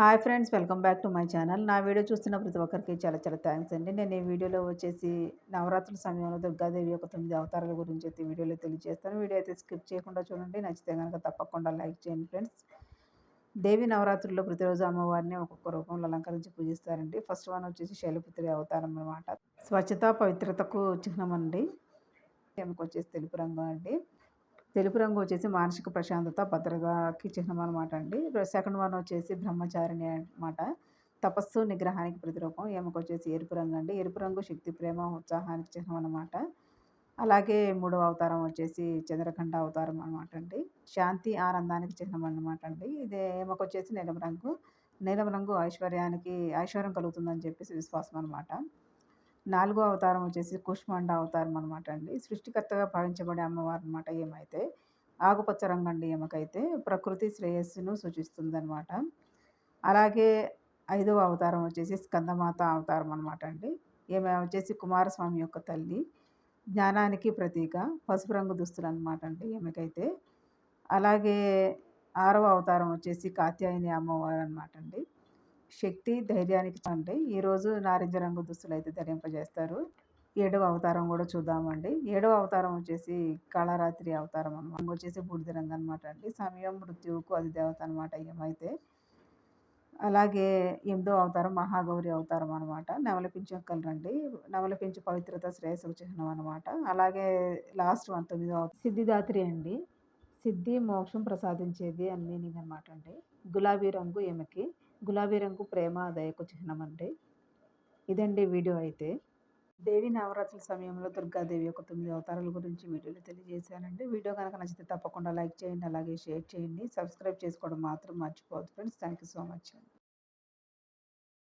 Hi friends welcome back to my channel. నా video చూస్తున్న ప్రతి ఒక్కరికి చాలా చాలా థ్యాంక్స్ అండి. నేను ఈ వీడియోలో వచ్చేసి నవరాత్రుల సమయంలో దుర్గాదేవి యొక్క తొమ్మిది అవతారాల గురించి అయితే వీడియోలో తెలియజేస్తాను. వీడియో అయితే స్కిప్ చేయకుండా చూడండి. నచ్చితే కనుక తప్పకుండా లైక్ చేయండి ఫ్రెండ్స్. దేవి నవరాత్రుల్లో ప్రతిరోజు అమ్మవారిని ఒక్కొక్క రూపంలో అలంకరించి పూజిస్తారండి. ఫస్ట్ వన్ వచ్చేసి శైలపుత్రి అవతారం అనమాట స్వచ్ఛత పవిత్రతకు చిహ్నం అండి వచ్చేసి తెలుపు రంగు అండి. తెలుపు రంగు వచ్చేసి మానసిక ప్రశాంతత భద్రతకి చిహ్నం అనమాట అండి సెకండ్ వన్ వచ్చేసి బ్రహ్మచారిణి అనమాట తపస్సు నిగ్రహానికి ప్రతిరూపం. ఏమకు వచ్చేసి ఎరుపు రంగు అండి. ఎరుపు రంగు శక్తి ప్రేమ ఉత్సాహానికి చిహ్నం అనమాట అలాగే మూడవ అవతారం వచ్చేసి చంద్రఖండ అవతారం అనమాట అండి. శాంతి ఆనందానికి చిహ్నం అనమాట అండి. ఇది ఏమకు వచ్చేసి నీలం రంగు. నీలం రంగు ఐశ్వర్యానికి ఐశ్వర్యం కలుగుతుందని చెప్పేసి విశ్వాసం అనమాట నాలుగో అవతారం వచ్చేసి కుష్మండ అవతారం అనమాట అండి. సృష్టికర్తగా భావించబడే అమ్మవారు అనమాట ఏమైతే ఆకుపచ్చ రంగు అండి ఏమకైతే ప్రకృతి శ్రేయస్సును సూచిస్తుంది అనమాట అలాగే ఐదవ అవతారం వచ్చేసి స్కందమాత అవతారం అనమాట అండి. ఈమె వచ్చేసి కుమారస్వామి యొక్క తల్లి. జ్ఞానానికి ప్రతీక పసుపు రంగు దుస్తులు అనమాట అండి ఈమెకైతే. అలాగే ఆరవ అవతారం వచ్చేసి కాత్యాయని అమ్మవారు అనమాట అండి. శక్తి ధైర్యానికి అంటే ఈరోజు నారింజ రంగు దుస్తులు అయితే ధరింపజేస్తారు. ఏడవ అవతారం కూడా చూద్దామండి. ఏడవ అవతారం వచ్చేసి కాళరాత్రి అవతారం అనమాట వచ్చేసి బూడిద రంగు అనమాట అండి. సమయం మృత్యువుకు అది దేవత అనమాట ఏమైతే అలాగే ఎనిమిదో అవతారం మహాగౌరి అవతారం అనమాట నవలపించే రండి నవలపించి పవిత్రత శ్రేయస్సుకు చిహ్నం అనమాట అలాగే లాస్ట్ వన్ తొమ్మిదో సిద్ధిదాత్రి అండి. సిద్ధి మోక్షం ప్రసాదించేది అని మీనింగ్ అనమాట అండి. గులాబీ రంగు ఈమెకి. గులాబీ రంగు ప్రేమ దయకు చిహ్నం అండి. ఇదండి వీడియో అయితే. దేవి నవరాత్రుల సమయంలో దుర్గాదేవి యొక్క తొమ్మిది అవతారాల గురించి వీడియోలో తెలియజేశానండి. వీడియో కనుక నచ్చితే తప్పకుండా లైక్ చేయండి అలాగే షేర్ చేయండి. సబ్స్క్రైబ్ చేసుకోవడం మాత్రం మర్చిపోవద్దు friends. Thank you so much